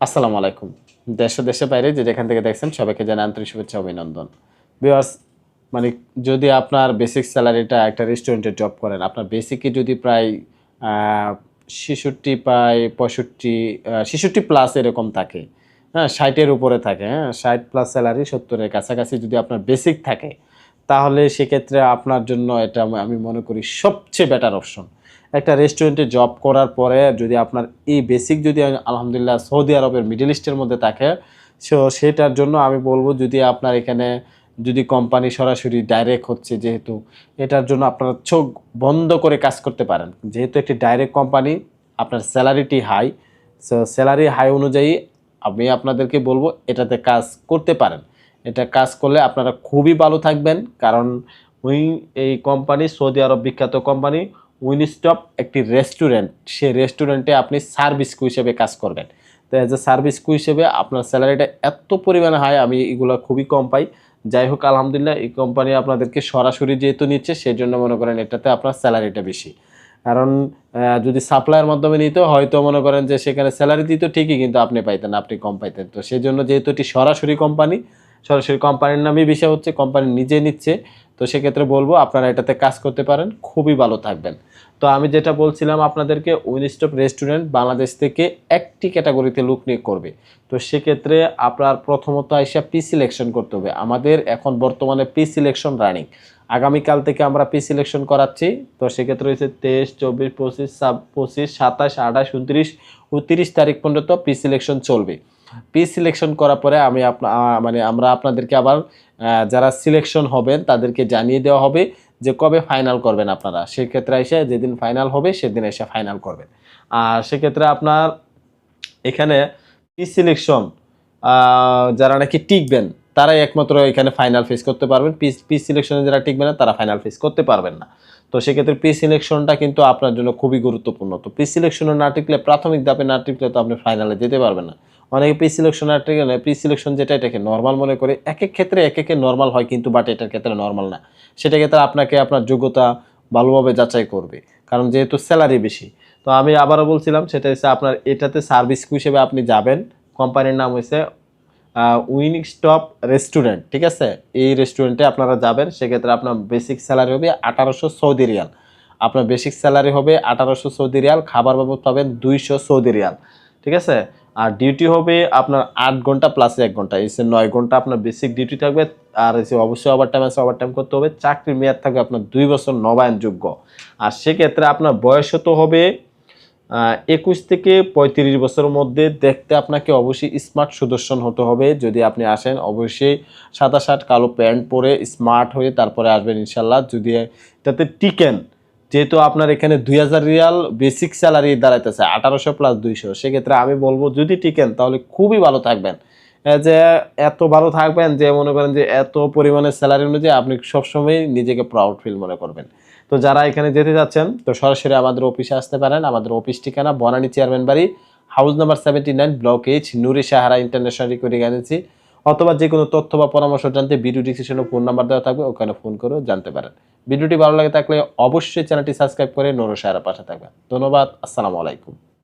আসসালামু আলাইকুম। দেশে দেশে বাইরে যে যেখান থেকে দেখছেন সবাইকে জানাই আন্তরিক শুভেচ্ছা অভিনন্দন। বিয়ার্স মানে যদি আপনার বেসিক স্যালারিটা একটা রেস্টুরেন্টে জব করেন, আপনার বেসিকই যদি প্রায় ছেষট্টি প্রায় পঁয়ষট্টি ছেষট্টি প্লাস এরকম থাকে হ্যাঁ ষাটের উপরে থাকে হ্যাঁ ষাট প্লাস স্যালারি সত্তরের কাছাকাছি যদি আপনার বেসিক থাকে, তাহলে সেক্ষেত্রে আপনার জন্য এটা আমি মনে করি সবচেয়ে বেটার অপশন একটা রেস্টুরেন্টে জব করার পরে যদি আপনার এই বেসিক যদি আলহামদুলিল্লাহ সৌদি আরবের মিডল ইস্টের মধ্যে থাকে সো সেটার জন্য আমি বলব যদি আপনার এখানে যদি কোম্পানি সরাসরি ডাইরেক্ট হচ্ছে যেহেতু, এটার জন্য আপনারা চোখ বন্ধ করে কাজ করতে পারেন। যেহেতু একটি ডাইরেক্ট কোম্পানি আপনার স্যালারিটি হাই সো স্যালারি হাই অনুযায়ী আমি আপনাদেরকে বলব এটাতে কাজ করতে পারেন। এটা কাজ করলে আপনারা খুবই ভালো থাকবেন, কারণ উই এই কোম্পানি সৌদি আরব বিখ্যাত কোম্পানি উইনস্টপ একটি রেস্টুরেন্ট। সেই রেস্টুরেন্টে আপনি সার্ভিস কু হিসেবে কাজ করবেন। তো অ্যাজ এ সার্ভিস কু হিসেবে আপনার স্যালারিটা এত পরিমাণে হয় আমি এগুলো খুবই কম পাই। যাই হোক, আলহামদুলিল্লাহ, এই কোম্পানি আপনাদেরকে সরাসরি যেহেতু নিচ্ছে সেই জন্য মনে করেন এটাতে আপনার স্যালারিটা বেশি। কারণ যদি সাপ্লাইয়ের মাধ্যমে নিত হয়তো মনে করেন যে সেখানে স্যালারি দিত, ঠিকই কিন্তু আপনি পাইতেন, আপনি কম পাইতেন। তো সেই জন্য যেহেতু এটি সরাসরি কোম্পানি সরাসরি কোম্পানির নামেই বিষয় হচ্ছে কোম্পানি নিজে নিচ্ছে। তো সেক্ষেত্রে বলব আপনারা এটাতে কাজ করতে পারেন, খুবই ভালো থাকবেন। তো আমি যেটা বলছিলাম আপনাদেরকে উইনস্টপ রেস্টুরেন্ট বাংলাদেশ থেকে একটি ক্যাটাগরিতে লুক নিয়োগ করবে। তো সেক্ষেত্রে আপনার প্রথমত আইসা পি সিলেকশন করতে হবে। আমাদের এখন বর্তমানে পি সিলেকশন রানিং আগামীকাল থেকে আমরা পি সিলেকশন করাচ্ছি। তো সেক্ষেত্রে হচ্ছে তেইশ, চব্বিশ, পঁচিশ পঁচিশ, সাতাশ, আঠাশ, উনত্রিশ ও তিরিশ তারিখ পর্যন্ত পি সিলেকশন চলবে। পি সিলেকশন করার পরে আমি মানে আমরা আপনাদেরকে আবার যারা সিলেকশন হবেন তাদেরকে জানিয়ে দেওয়া হবে যে কবে ফাইনাল করবেন আপনারা। সেক্ষেত্রে এসে যেদিন ফাইনাল হবে সেদিন এসে ফাইনাল করবেন। আর সেক্ষেত্রে আপনার এখানে পি সিলেকশন যারা নাকি টিকবেন, তারাই একমাত্র এখানে ফাইনাল ফেস করতে পারবেন। পি পি সিলেকশনে যারা টিকবে না, তারা ফাইনাল ফেস করতে পারবেন না। তো সেক্ষেত্রে পি সিলেকশনটা কিন্তু আপনার জন্য খুবই গুরুত্বপূর্ণ। তো পি সিলেকশনে না টিকলে, প্রাথমিক ধাপে না টিকলে তো আপনি ফাইনালে যেতে পারবেন না। অনেকে পি সিলেকশন টিকে না সিলেকশন যেটা, এটাকে নর্মাল মনে করে এক এক ক্ষেত্রে এক একে নর্মাল হয় কিন্তু বাট এটার ক্ষেত্রে নর্মাল না। সেটা ক্ষেত্রে আপনাকে আপনার যোগ্যতা ভালোভাবে যাচাই করবে, কারণ যেহেতু স্যালারি বেশি। তো আমি আবারও বলছিলাম, সেটা হচ্ছে আপনার এটাতে সার্ভিস হিসেবে আপনি যাবেন। কোম্পানির নাম হচ্ছে উইনিং স্টপ রেস্টুরেন্ট ঠিক আছে? এই রেস্টুরেন্টে আপনারা যাবেন, সেক্ষেত্রে আপনার বেসিক স্যালারি হবে আঠারোশো সৌদি রিয়াল। আপনার বেসিক স্যালারি হবে আঠারোশো সৌদি রিয়াল, খাবার বাবদ পাবেন দুইশো সৌদি রিয়াল, ঠিক আছে? আর ডিউটি হবে আপনার আট ঘণ্টা প্লাস এক ঘণ্টা। এসে নয় ঘণ্টা আপনার বেসিক ডিউটি থাকবে, আর এসে অবশ্যই ওভার টাইম আছে ওভার টাইম করতে হবে। চাকরির মেয়াদ থাকবে আপনার দুই বছর নবায়নযোগ্য। আর সেক্ষেত্রে আপনার বয়স তো হবে একুশ থেকে পঁয়ত্রিশ বছরের মধ্যে দেখতে আপনাকে অবশ্যই স্মার্ট সুদর্শন হতে হবে। যদি আপনি আসেন, অবশ্যই সাদা শার্ট, কালো প্যান্ট পরে স্মার্ট হয়ে তারপরে আসবেন ইনশাল্লাহ। যদি এটাতে টিকেন যেহেতু আপনার এখানে দুই হাজার রিয়াল বেসিক স্যালারি দাঁড়াইতেছে, আঠারোশো প্লাস দুইশো, সেক্ষেত্রে আমি বলব যদি টিকেন তাহলে খুবই ভালো থাকবেন। যে এত ভালো থাকবেন যে মনে করেন যে এত পরিমাণের স্যালারি অনুযায়ী আপনি সবসময় নিজেকে প্রাউড ফিল মনে করবেন। তো যারা এখানে যেতে যাচ্ছেন, তো সরাসরি আমাদের অফিসে আসতে পারেন। আমাদের অফিস ঠিকানা বনানী চেয়ারম্যান বাড়ি house number seventy nine block H Nuri Sahara international recruiting agency অথবা যে কোনো তথ্য বা পরামর্শ জানতে ভিডিও ডিসক্রিপশনে ফোন নাম্বার দেওয়া থাকবে, ওখানে ফোন করেও জানতে পারেন। ভিডিওটি ভালো লাগে থাকলে অবশ্যই চ্যানেলটি সাবস্ক্রাইব করে নুরু সাহারা পাশে থাকবেন। ধন্যবাদ, আসসালামু আলাইকুম।